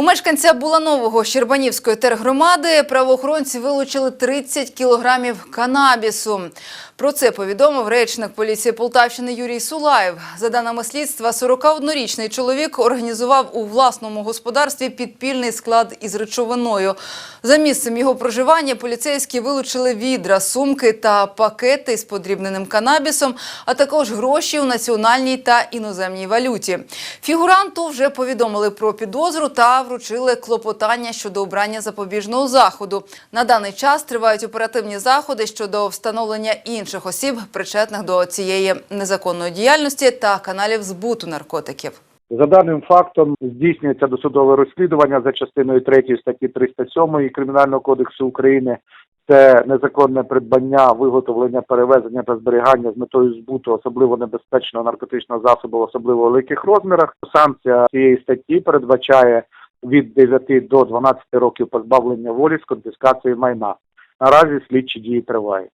У мешканця Буланового Щербанівської тергромади правоохоронці вилучили 30 кілограмів канабісу. Про це повідомив речник поліції Полтавщини Юрій Сулаєв. За даними слідства, 41-річний чоловік організував у власному господарстві підпільний склад із речовиною. За місцем його проживання поліцейські вилучили відра, сумки та пакети з подрібненим канабісом, а також гроші у національній та іноземній валюті. Фігуранту вже повідомили про підозру та вручили клопотання щодо обрання запобіжного заходу. На даний час тривають оперативні заходи щодо встановлення інших осіб, причетних до цієї незаконної діяльності та каналів збуту наркотиків. За даним фактом здійснюється досудове розслідування за частиною 3 статті 307 Кримінального кодексу України. Це незаконне придбання, виготовлення, перевезення та зберігання з метою збуту особливо небезпечного наркотичного засобу в особливо великих розмірах. Санкція цієї статті передбачає від 9 до 12 років позбавлення волі з конфіскацією майна. Наразі слідчі дії тривають.